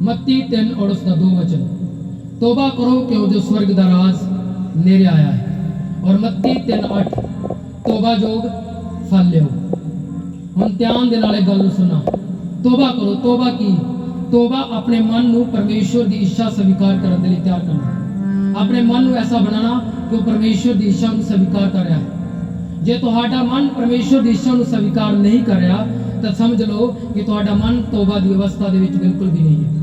ਮੱਤੀ 3 ਔਰ ਉਸ ਦਾ ਦੋ ਵਚਨ ਤੋਬਾ ਕਰੋ ਕਿਉਂ ਜੋ ਸਵਰਗ ਦਾ ਰਾਜ ਨੇੜੇ ਆਇਆ ਹੈ ਔਰ ਮੱਤੀ 3:8 ਤੋਬਾ ਜੋਗ ਫਲ ਲਿਓ ਹੁਣ ਧਿਆਨ ਦੇ ਨਾਲ ਇਹ ਗੱਲ ਨੂੰ ਸੁਣਾ ਤੋਬਾ ਕਰੋ ਤੋਬਾ ਕੀ ਤੋਬਾ ਆਪਣੇ ਮਨ ਨੂੰ ਪਰਮੇਸ਼ਵਰ ਦੀ ਇੱਛਾ ਸਵੀਕਾਰ ਕਰਨ ਦੇ ਲਈ ਤਿਆਰ ਕਰਨਾ ਆਪਣੇ ਮਨ ਨੂੰ ਐਸਾ ਬਣਾਉਣਾ ਕਿ ਉਹ ਪਰਮੇਸ਼ਵਰ ਦੀ ਇੱਛਾ ਨੂੰ ਸਵੀਕਾਰ ਕਰ ਰਿਹਾ ਹੈ ਜੇ ਤੁਹਾਡਾ ਮਨ ਪਰਮੇਸ਼ਵਰ ਦੀ ਇੱਛਾ ਨੂੰ ਸਵੀਕਾਰ ਨਹੀਂ ਕਰ ਰਿਹਾ ਤਾਂ ਸਮਝ ਲਓ ਕਿ ਤੁਹਾਡਾ ਮਨ ਤੋਬਾ ਦੀ ਅਵਸਥਾ ਦੇ ਵਿੱਚ ਬਿਲਕੁਲ ਵੀ ਨਹੀਂ ਹੈ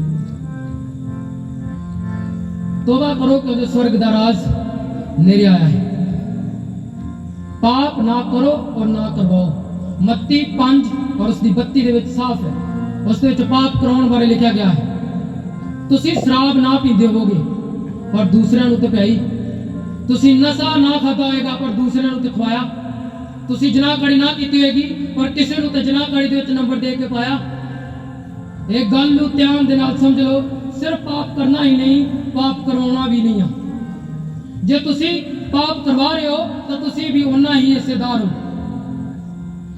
ਤੋਬਾ ਕਰੋ ਕਿਉਂਕਿ ਸਵਰਗ ਦਾ ਰਾਜ ਨੇੜੇ ਆਇਆ ਹੈ। ਪਾਪ ਨਾ ਕਰੋ ਔਰ ਨਾ ਕਰਵਾਓ ਮੱਤੀ 5 ਔਰ ਉਸ ਦੀ 32 ਦੇ ਵਿੱਚ ਸਾਫ਼ ਹੈ। ਉਸ ਦੇ ਵਿੱਚ ਪਾਪ ਕਰਾਉਣ ਬਾਰੇ ਲਿਖਿਆ ਗਿਆ ਹੈ। ਤੁਸੀਂ ਸ਼ਰਾਬ ਨਾ ਪੀਂਦੇ ਹੋਵੋਗੇ, ਪਰ ਦੂਸਰਿਆਂ ਨੂੰ ਤੇ ਪਿਆਈ ਤੁਸੀਂ ਨਸ਼ਾ ਨਾ ਖਾਦਾ ਹੋਏਗਾ, ਪਰ ਦੂਸਰਿਆਂ ਨੂੰ ਤੇ ਖਵਾਇਆ। ਤੁਸੀਂ ਜਨਾਹਕੜੀ ਨਾ ਕੀਤੀ ਹੋਏਗੀ, ਪਰ ਕਿਸੇ ਨੂੰ ਤੇ ਜਨਾਹਕੜੀ ਦੇ ਵਿੱਚ ਨੰਬਰ ਦੇ ਕੇ ਪਾਇਆ। ਇਹ ਗੱਲ ਨੂੰ ਧਿਆਨ ਦੇ ਨਾਲ ਸਮਝ ਲਓ। ਸਿਰਫ ਪਾਪ ਕਰਨਾ ਹੀ ਨਹੀਂ ਪਾਪ ਕਰਵਾਉਣਾ ਵੀ ਨਹੀਂ ਆ। ਜੇ ਤੁਸੀਂ ਪਾਪ ਕਰਵਾ ਰਹੇ ਹੋ, ਤਾਂ ਤੁਸੀਂ ਵੀ ਉਨਾ ਹੀ ਹਿੱਸੇਦਾਰ ਹੋ।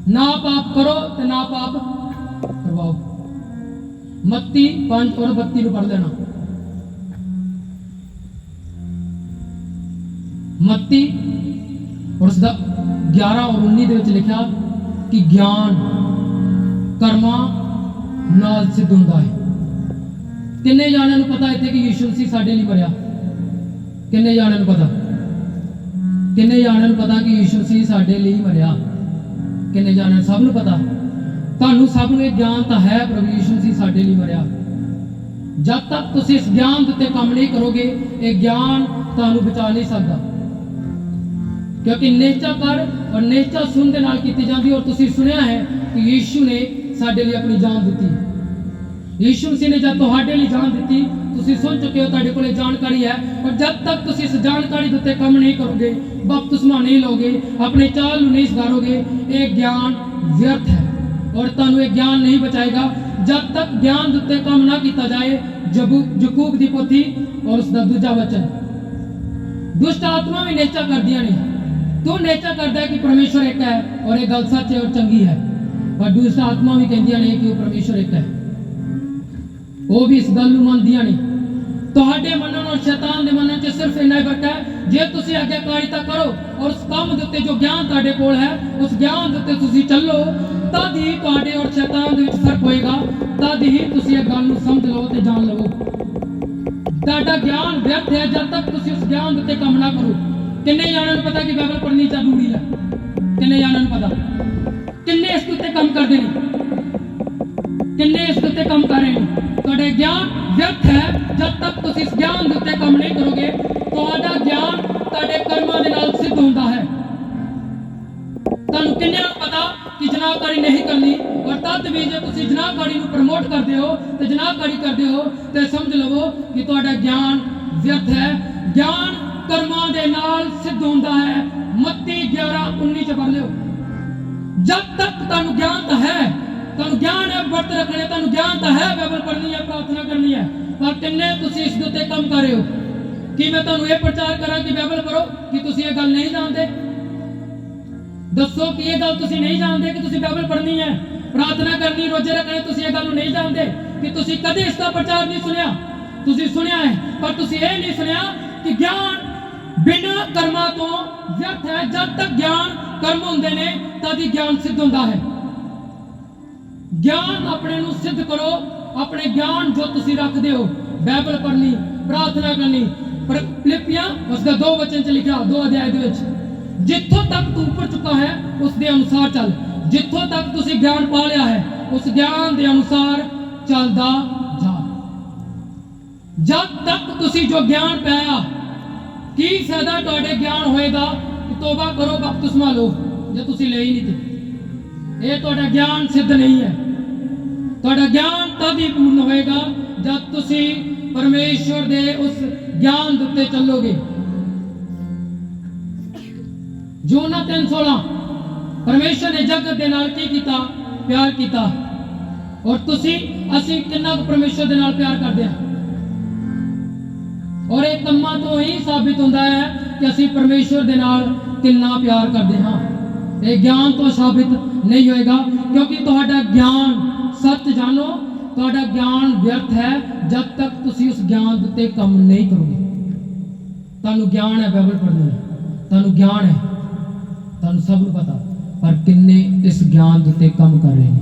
ਨਾ ਪਾਪ ਕਰੋ ਤੇ ਨਾ ਪਾਪ ਕਰਵਾਓ। ਮੱਤੀ 5 ਔਰ 32 ਨੂੰ ਪੜ੍ਹ ਲੈਣਾ। ਮੱਤੀ ਔਰ ਉਸ ਦਾ 11 ਔਰ 19 ਦੇ ਵਿੱਚ ਲਿਖਿਆ ਕਿ ਗਿਆਨ ਕਰਮਾਂ ਨਾਲ ਸਿੱਧ ਹੁੰਦਾ ਹੈ। ਕਿੰਨੇ ਜਾਣਿਆਂ ਨੂੰ ਪਤਾ ਇੱਥੇ ਕਿ ਯੀਸ਼ੂ ਸੀ ਸਾਡੇ ਲਈ ਮਰਿਆ? ਕਿੰਨੇ ਜਾਣਿਆਂ ਨੂੰ ਪਤਾ? ਕਿੰਨੇ ਜਾਣਿਆਂ ਨੂੰ ਪਤਾ ਕਿ ਯੀਸ਼ੂ ਸੀ ਸਾਡੇ ਲਈ ਮਰਿਆ? ਕਿੰਨੇ ਜਾਣਿਆਂ ਨੂੰ? ਸਭ ਨੂੰ ਪਤਾ। ਤੁਹਾਨੂੰ ਸਭ ਨੂੰ ਇਹ ਗਿਆਨ ਤਾਂ ਹੈ ਪ੍ਰਭੂ ਯੀਸ਼ੂ ਸੀ ਸਾਡੇ ਲਈ ਮਰਿਆ। ਜਦ ਤੱਕ ਤੁਸੀਂ ਇਸ ਗਿਆਨ ਦੇ ਉੱਤੇ ਕੰਮ ਨਹੀਂ ਕਰੋਗੇ, ਇਹ ਗਿਆਨ ਤੁਹਾਨੂੰ ਬਚਾ ਨਹੀਂ ਸਕਦਾ। ਕਿਉਂਕਿ ਨੇਚਾ ਕਰ ਔਰ ਨੇਚਾ ਸੁਣ ਦੇ ਨਾਲ ਕੀਤੀ ਜਾਂਦੀ ਔਰ ਤੁਸੀਂ ਸੁਣਿਆ ਹੈ ਕਿ ਯੀਸ਼ੂ ਨੇ ਸਾਡੇ ਲਈ ਆਪਣੀ ਜਾਨ ਦਿੱਤੀ। ਯੀਸ਼ੂ ਮਸੀਹ ਨੇ ਜਦ ਤੁਹਾਡੇ ਲਈ ਜਾਨ ਦਿੱਤੀ ਤੁਸੀਂ ਸੁਣ ਚੁੱਕੇ ਹੋ ਤੁਹਾਡੇ ਕੋਲੇ ਜਾਣਕਾਰੀ ਹੈ ਪਰ ਜਦ ਤੱਕ ਤੁਸੀਂ ਇਸ ਜਾਣਕਾਰੀ ਦੇ ਉੱਤੇ ਕੰਮ ਨਹੀਂ ਕਰੋਗੇ ਬਪਤਿਸਮਾ ਨਹੀਂ ਲਓਗੇ ਆਪਣੇ ਚਾਲ ਨੂੰ ਨਹੀਂ ਸੁਧਾਰੋਗੇ ਇਹ ਗਿਆਨ ਵਿਅਰਥ ਹੈ ਔਰ ਤੁਹਾਨੂੰ ਇਹ ਗਿਆਨ ਨਹੀਂ ਬਚਾਏਗਾ ਜਦ ਤੱਕ ਗਿਆਨ ਦੇ ਉੱਤੇ ਕੰਮ ਨਾ ਕੀਤਾ ਜਾਏ ਜਬੂ ਜਕੂਬ ਦੀ ਪੋਥੀ ਔਰ ਉਸ ਦਾ ਦੂਜਾ ਵਚਨ ਦੁਸ਼ਟ ਆਤਮਾ ਵੀ ਨੇਚਾ ਕਰਦੀਆਂ ਨੇ ਤੂੰ ਨੇਚਾ ਕਰਦਾ ਹੈ ਕਿ ਪਰਮੇਸ਼ਵਰ ਇੱਕ ਹੈ ਔਰ ਇਹ ਗੱਲ ਸੱਚ ਹੈ ਔਰ ਚੰਗੀ ਹੈ ਪਰ ਦੁਸ਼ਟ ਆਤਮਾ ਵੀ ਕਹਿੰਦੀਆਂ ਨੇ ਕਿ ਉਹ ਪਰਮੇਸ਼ਵਰ ਇੱਕ ਹੈ ਉਹ ਵੀ ਇਸ ਗੱਲ ਨੂੰ ਮੰਨਦੀਆਂ ਨੇ ਤੁਹਾਡੇ ਮੰਨਣ ਔਰ ਸ਼ੈਤਾਨ ਦੇ ਮੰਨਣ 'ਚ ਸਿਰਫ ਇੰਨਾ ਹੀ ਫ਼ਰਕ ਹੈ, ਜੇ ਤੁਸੀਂ ਆਗਿਆਕਾਰੀਤਾ ਕਰੋ ਔਰ ਉਸ ਕੰਮ ਦੇ ਉੱਤੇ ਜੋ ਗਿਆਨ ਤੁਹਾਡੇ ਕੋਲ ਹੈ, ਉਸ ਗਿਆਨ ਦੇ ਉੱਤੇ ਤੁਸੀਂ ਚੱਲੋ, ਤਦ ਹੀ ਤੁਹਾਡੇ ਔਰ ਸ਼ੈਤਾਨ ਦੇ ਵਿੱਚ ਫ਼ਰਕ ਹੋਏਗਾ, ਤਦ ਹੀ ਤੁਸੀਂ ਇਹ ਗੱਲ ਨੂੰ ਸਮਝ ਲਓ ਤੇ ਜਾਣ ਲਵੋ। ਤੁਹਾਡਾ ਗਿਆਨ ਵਿਅਰਥ ਹੈ, ਜਦ ਤੱਕ ਤੁਸੀਂ ਉਸ ਗਿਆਨ ਦੇ ਉੱਤੇ ਕੰਮ ਨਾ ਕਰੋ। ਕਿੰਨੇ ਜਾਣਿਆਂ ਨੂੰ ਪਤਾ ਕਿ ਬਾਈਬਲ ਪੜ੍ਹਨੀ ਜ਼ਰੂਰੀ ਹੈ? ਕਿੰਨੇ ਜਾਣਿਆਂ ਨੂੰ ਪਤਾ? ਕਿੰਨੇ ਇਸ ਦੇ ਉੱਤੇ ਕੰਮ ਕਰਦੇ ਨੇ? ਕਿੰਨੇ ਇਸ ਦੇ ਉੱਤੇ ਕੰਮ ਕਰ ਰਹੇ ਨੇ? ਤੁਹਾਡੇ ਗਿਆਨ ਵਿਅਰਥ ਹੈ। ਜਦ ਤੱਕ ਤੁਸੀਂ ਇਸ ਗਿਆਨ ਦੇ ਉੱਤੇ ਕੰਮ ਨਹੀਂ ਕਰੋਗੇ, ਤੁਹਾਡਾ ਗਿਆਨ ਤੁਹਾਡੇ ਕਰਮਾਂ ਦੇ ਨਾਲ ਸਿੱਧ ਹੁੰਦਾ ਹੈ। ਤੁਹਾਨੂੰ ਕਿੰਨਿਆਂ ਨੂੰ ਪਤਾ ਕਿ ਜਨਾਬਕਾਰੀ ਨਹੀਂ ਕਰਨੀ? ਔਰ ਤਦ ਵੀ ਜੇ ਤੁਸੀਂ ਜਨਾਬਕਾਰੀ ਨੂੰ ਪ੍ਰਮੋਟ ਕਰਦੇ ਹੋ, ਤੇ ਜਨਾਬਕਾਰੀ ਕਰਦੇ ਹੋ, ਤੇ ਸਮਝ ਲਵੋ ਕਿ ਤੁਹਾਡਾ ਗਿਆਨ ਵਿਅਰਥ ਹੈ। ਗਿਆਨ ਕਰਮਾਂ ਦੇ ਨਾਲ ਸਿੱਧ ਹੁੰਦਾ ਹੈ। ਮੱਤੀ 11 19 ਚ ਪੜ੍ਹ ਲਿਓ। ਜਦ ਤੱਕ ਤੁਹਾਨੂੰ ਗਿਆਨ ਤਾਂ ਹੈ ਤੁਹਾਨੂੰ ਗਿਆਨ ਹੈ, ਵਰਤ ਰੱਖਣੇ ਤੁਹਾਨੂੰ ਗਿਆਨ ਤਾਂ ਹੈ ਬਾਈਬਲ ਪੜ੍ਹਨੀ ਹੈ, ਪ੍ਰਾਰਥਨਾ ਕਰਨੀ ਹੈ। ਪਰ ਕਿੰਨੇ ਤੁਸੀਂ ਇਸ ਦੇ ਉੱਤੇ ਕੰਮ ਕਰ ਰਹੇ ਹੋ? ਕੀ ਮੈਂ ਤੁਹਾਨੂੰ ਇਹ ਪ੍ਰਚਾਰ ਕਰਾਂ ਕਿ ਬਾਈਬਲ ਪੜ੍ਹੋ ਕਿ ਤੁਸੀਂ ਇਹ ਗੱਲ ਨਹੀਂ ਜਾਣਦੇ? ਦੱਸੋ ਕਿ ਇਹ ਗੱਲ ਤੁਸੀਂ ਨਹੀਂ ਜਾਣਦੇ ਕਿ ਤੁਸੀਂ ਬਾਈਬਲ ਪੜ੍ਹਨੀ ਹੈ? ਪ੍ਰਾਰਥਨਾ ਕਰਨੀ, ਰੋਜ਼ੇ ਰੱਖਣੇ, ਤੁਸੀਂ ਇਹ ਗੱਲ ਨੂੰ ਨਹੀਂ ਜਾਣਦੇ ਕਿ ਤੁਸੀਂ ਕਦੇ ਇਸ ਦਾ ਪ੍ਰਚਾਰ ਨਹੀਂ ਸੁਣਿਆ? ਤੁਸੀਂ ਸੁਣਿਆ ਹੈ, ਪਰ ਤੁਸੀਂ ਇਹ ਨਹੀਂ ਸੁਣਿਆ ਕਿ ਗਿਆਨ ਬਿਨਾਂ ਕਰਮਾਂ ਤੋਂ ਵਿਅਰਥ ਹੈ। ਜਦ ਤੱਕ ਗਿਆਨ ਕਰਮ ਹੁੰਦੇ ਨੇ, ਤਦ ਹੀ ਗਿਆਨ ਸਿੱਧ ਹੁੰਦਾ ਹੈ। ਗਿਆਨ ਆਪਣੇ ਨੂੰ ਸਿੱਧ ਕਰੋ, ਆਪਣੇ ਗਿਆਨ ਜੋ ਤੁਸੀਂ ਰੱਖਦੇ ਹੋ। ਬਾਈਬਲ ਪੜ੍ਹਨੀ, ਪ੍ਰਾਰਥਨਾ ਕਰਨੀ, ਪਰ ਫਿਲਿੱਪੀਆਂ ਉਸ ਦਾ ਦੋ ਵਚਨ ਚ ਲਿਖਿਆ, ਦੋ ਅਧਿਆਇ ਦੇ ਵਿੱਚ, ਜਿੱਥੋਂ ਤੱਕ ਤੂੰ ਉੱਪਰ ਚੁੱਕਾ ਹੈ, ਉਸ ਦੇ ਅਨੁਸਾਰ ਚੱਲ। ਜਿੱਥੋਂ ਤੱਕ ਤੁਸੀਂ ਗਿਆਨ ਪਾ ਲਿਆ ਹੈ, ਉਸ ਗਿਆਨ ਦੇ ਅਨੁਸਾਰ ਚੱਲਦਾ ਜਾ। ਜਦ ਤੱਕ ਤੁਸੀਂ ਜੋ ਗਿਆਨ ਪਾਇਆ, ਕੀ ਫਾਇਦਾ ਤੁਹਾਡੇ ਗਿਆਨ ਹੋਏਗਾ ਕਿ ਤੋਬਾ ਕਰੋ, ਬਪਤਿਸਮਾ ਲਓ, ਜੇ ਤੁਸੀਂ ਲੈ ਹੀ ਨਹੀਂ ਤੇ। ਇਹ ਤੁਹਾਡਾ ਗਿਆਨ ਸਿੱਧ ਨਹੀਂ ਹੈ। ਤੁਹਾਡਾ ਗਿਆਨ ਤਦ ਹੀ ਪੂਰਨ ਹੋਏਗਾ ਜਦ ਤੁਸੀਂ ਪਰਮੇਸ਼ਵਰ ਦੇ ਉਸ ਗਿਆਨ ਦੇ ਉੱਤੇ ਚੱਲੋਗੇ। ਜੋਨਾ 316 ਪਰਮੇਸ਼ਵਰ ਨੇ ਜਗਤ ਦੇ ਨਾਲ ਕੀ ਕੀਤਾ? ਪਿਆਰ ਕੀਤਾ। ਔਰ ਤੁਸੀਂ, ਅਸੀਂ ਕਿੰਨਾ ਕੁ ਪਰਮੇਸ਼ਵਰ ਦੇ ਨਾਲ ਪਿਆਰ ਕਰਦੇ ਹਾਂ? ਔਰ ਇਹ ਕੰਮਾਂ ਤੋਂ ਹੀ ਸਾਬਿਤ ਹੁੰਦਾ ਹੈ ਕਿ ਅਸੀਂ ਪਰਮੇਸ਼ਵਰ ਦੇ ਨਾਲ ਕਿੰਨਾ ਪਿਆਰ ਕਰਦੇ ਹਾਂ। ਇਹ ਗਿਆਨ ਤੋਂ ਸਾਬਿਤ ਨਹੀਂ ਹੋਏਗਾ, ਕਿਉਂਕਿ ਤੁਹਾਡਾ ਗਿਆਨ ਸੱਚ ਜਾਣੋ, ਤੁਹਾਡਾ ਗਿਆਨ ਵਿਅਰਥ ਹੈ, ਜਦ ਤੱਕ ਤੁਸੀਂ ਉਸ ਗਿਆਨ ਦੇ ਉੱਤੇ ਕੰਮ ਨਹੀਂ ਕਰੋਗੇ। ਤੁਹਾਨੂੰ ਗਿਆਨ ਹੈ ਬਾਈਬਲ ਪੜ੍ਹਨ ਦਾ ਤੁਹਾਨੂੰ ਗਿਆਨ ਹੈ। ਤੁਹਾਨੂੰ ਸਭ ਨੂੰ ਪਤਾ। ਪਰ ਕਿੰਨੇ ਇਸ ਗਿਆਨ ਉੱਤੇ ਕੰਮ ਕਰ ਰਹੇ ਨੇ?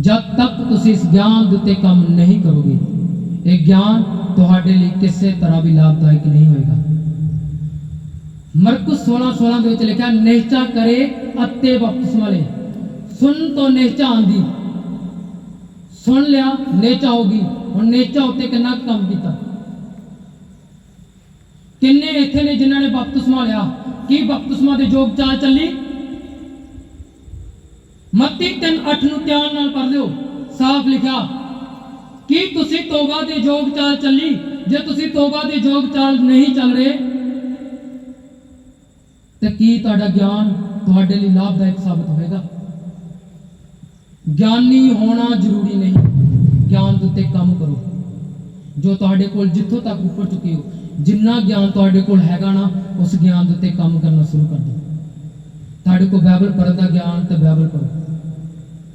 ਜਦ ਤੱਕ ਤੁਸੀਂ ਇਸ ਗਿਆਨ ਦੇ ਉੱਤੇ ਕੰਮ ਨਹੀਂ ਕਰੋਗੇ, ਇਹ ਗਿਆਨ ਤੁਹਾਡੇ ਲਈ ਕਿਸੇ ਤਰ੍ਹਾਂ ਵੀ ਲਾਭਦਾਇਕ ਨਹੀਂ ਹੋਏਗਾ। ਮਰਕਸ 16 16 ਦੇ ਵਿੱਚ ਲਿਖਿਆ, ਨਿਸ਼ਚਾ ਕਰੇ ਅਤੇ ਬਪਤਿਸਮਾ ਲੈ ਸੁਣ ਤੋਂ ਨਿਸ਼ਚਾ ਆਂਦੀ ਸੁਣ ਲਿਆ, ਨੇਚਾ ਹੋਗੀ ਹੁਣ ਨੇਚਾ ਉੱਤੇ ਕਿੰਨਾ ਕੁ ਕੰਮ ਕੀਤਾ? ਕਿੰਨੇ ਇੱਥੇ ਨੇ ਜਿਨ੍ਹਾਂ ਨੇ ਬਪਤਿਸਮਾ ਲਿਆ? ਕੀ ਬਪਤਿਸਮਾ ਦੇ ਯੋਗ ਚਾਲ ਚੱਲੀ? ਮੱਤੀ 3:8 ਨੂੰ ਧਿਆਨ ਨਾਲ ਪੜ੍ਹ ਲਿਓ। ਸਾਫ਼ ਲਿਖਿਆ। ਕੀ ਤੁਸੀਂ ਤੋਬਾ ਦੇ ਯੋਗ ਚਾਲ ਚੱਲੀ? ਜੇ ਤੁਸੀਂ ਤੋਬਾ ਦੇ ਯੋਗ ਚਾਲ ਨਹੀਂ ਚੱਲ ਰਹੇ, ਤੇ ਕੀ ਤੁਹਾਡਾ ਗਿਆਨ ਤੁਹਾਡੇ ਲਈ ਲਾਭਦਾਇਕ ਸਾਬਤ ਹੋਏਗਾ ਗਿਆਨੀ ਹੋਣਾ ਜ਼ਰੂਰੀ ਨਹੀਂ। ਗਿਆਨ ਦੇ ਉੱਤੇ ਕੰਮ ਕਰੋ। ਜੋ ਤੁਹਾਡੇ ਕੋਲ ਜਿੱਥੋਂ ਤੱਕ ਉੱਪਰ ਚੁੱਕੇ ਹੋ, ਜਿੰਨਾ ਗਿਆਨ ਤੁਹਾਡੇ ਕੋਲ ਹੈਗਾ ਨਾ, ਉਸ ਗਿਆਨ ਦੇ ਉੱਤੇ ਕੰਮ ਕਰਨਾ ਸ਼ੁਰੂ ਕਰ ਦਿਓ। ਤੁਹਾਡੇ ਕੋਲ ਬਾਈਬਲ ਪੜ੍ਹਨ ਦਾ ਗਿਆਨ ਤੇ ਬਾਈਬਲ ਪੜ੍ਹੋ।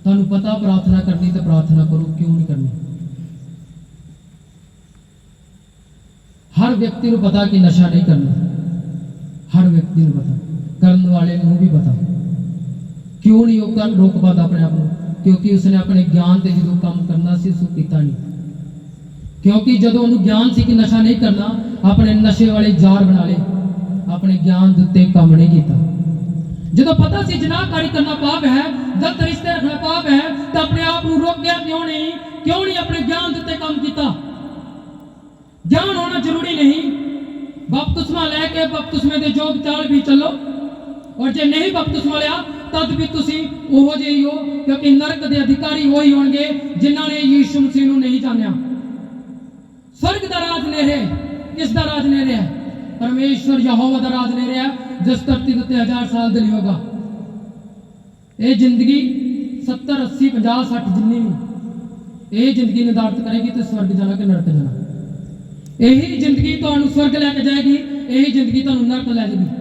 ਤੁਹਾਨੂੰ ਪਤਾ ਪ੍ਰਾਰਥਨਾ ਕਰਨੀ ਤੇ ਪ੍ਰਾਰਥਨਾ ਕਰੋ, ਕਿਉਂ ਨਹੀਂ ਕਰਨੀ? ਹਰ ਵਿਅਕਤੀ ਨੂੰ ਪਤਾ ਕਿ ਨਸ਼ਾ ਨਹੀਂ ਕਰਨਾ। ਹਰ ਵਿਅਕਤੀ ਨੂੰ ਪਤਾ। ਕਰਨ ਵਾਲੇ ਨੂੰ ਵੀ ਪਤਾ। ਕਿਉਂ ਨਹੀਂ ਉਹ ਕਰ, ਰੋਕ ਪਾਉਂਦਾ ਆਪਣੇ ਆਪ ਨੂੰ। ਕਿਉਂਕਿ ਉਸਨੇ ਆਪਣੇ ਗਿਆਨ ਤੇ ਜਦੋਂ ਕੰਮ ਕਰਨਾ ਸੀ, ਉਸ ਕੀਤਾ ਨਹੀਂ। ਕਿਉਂਕਿ ਜਦੋਂ ਉਹਨੂੰ ਗਿਆਨ ਸੀ ਕਿ ਨਸ਼ਾ ਨਹੀਂ ਕਰਨਾ, ਆਪਣੇ ਨਸ਼ੇ ਵਾਲੇ ਜ਼ਾਰ ਬਣਾ ਲਏ। ਆਪਣੇ ਗਿਆਨ ਦੇ ਉੱਤੇ ਕੰਮ ਨਹੀਂ ਕੀਤਾ। ਜਦੋਂ ਪਤਾ ਸੀ ਜਨਾਹਕਾਰੀ ਕਰਨਾ ਪਾਪ ਹੈ ਗਲਤ ਰਿਸ਼ਤੇ ਰੱਖਣਾ ਪਾਪ ਹੈ, ਤਾਂ ਆਪਣੇ ਆਪ ਨੂੰ ਰੋਕਿਆ ਕਿਉਂ ਨਹੀਂ? ਕਿਉਂ ਨਹੀਂ ਆਪਣੇ ਗਿਆਨ ਦੇ ਉੱਤੇ ਕੰਮ ਕੀਤਾ? ਗਿਆਨ ਹੋਣਾ ਜ਼ਰੂਰੀ ਨਹੀਂ। ਬਪਤਿਸਮਾ ਲੈ ਕੇ ਬਪਤਿਸਮੇ ਦੇ ਯੋਗ ਚਾਲ ਵੀ ਚੱਲੋ। ਔਰ ਜੇ ਨਹੀਂ ਬਪਤਿਸਮਾ ਲਿਆ ਤਦ ਵੀ ਤੁਸੀਂ ਉਹੋ ਜਿਹੇ ਹੀ ਹੋ, ਕਿਉਂਕਿ ਨਰਕ ਦੇ ਅਧਿਕਾਰੀ ਉਹੀ ਹੋਣਗੇ ਜਿਨ੍ਹਾਂ ਨੇ ਯੀਸ਼ੂ ਮਸੀਹ ਨੂੰ ਨਹੀਂ ਜਾਣਿਆ। ਸਵਰਗ ਦਾ ਰਾਜ ਨੇੜੇ ਕਿਸ ਦਾ ਰਾਜ ਨੇੜੇ ਹੈ? ਪਰਮੇਸ਼ਵਰ ਯਹੋਵਾ ਦਾ ਰਾਜ ਨੇੜੇ ਹੈ, ਜਿਸ ਧਰਤੀ ਦੇ ਉੱਤੇ ਹਜ਼ਾਰ ਸਾਲ ਦੇ ਲਈ ਹੋਗਾ ਇਹ ਜ਼ਿੰਦਗੀ 70 80 50 60 ਜਿੰਨੀ ਵੀ ਇਹ ਜ਼ਿੰਦਗੀ ਨਿਰਧਾਰਤ ਕਰੇਗੀ ਤੇ ਸਵਰਗ ਜਾਣਾ ਕਿ ਨਰਕ ਜਾਣਾ। ਇਹੀ ਜ਼ਿੰਦਗੀ ਤੁਹਾਨੂੰ ਸਵਰਗ ਲੈ ਕੇ ਜਾਏਗੀ, ਇਹੀ ਜ਼ਿੰਦਗੀ ਤੁਹਾਨੂੰ ਨਰਕ ਲੈ ਜਾਏਗੀ।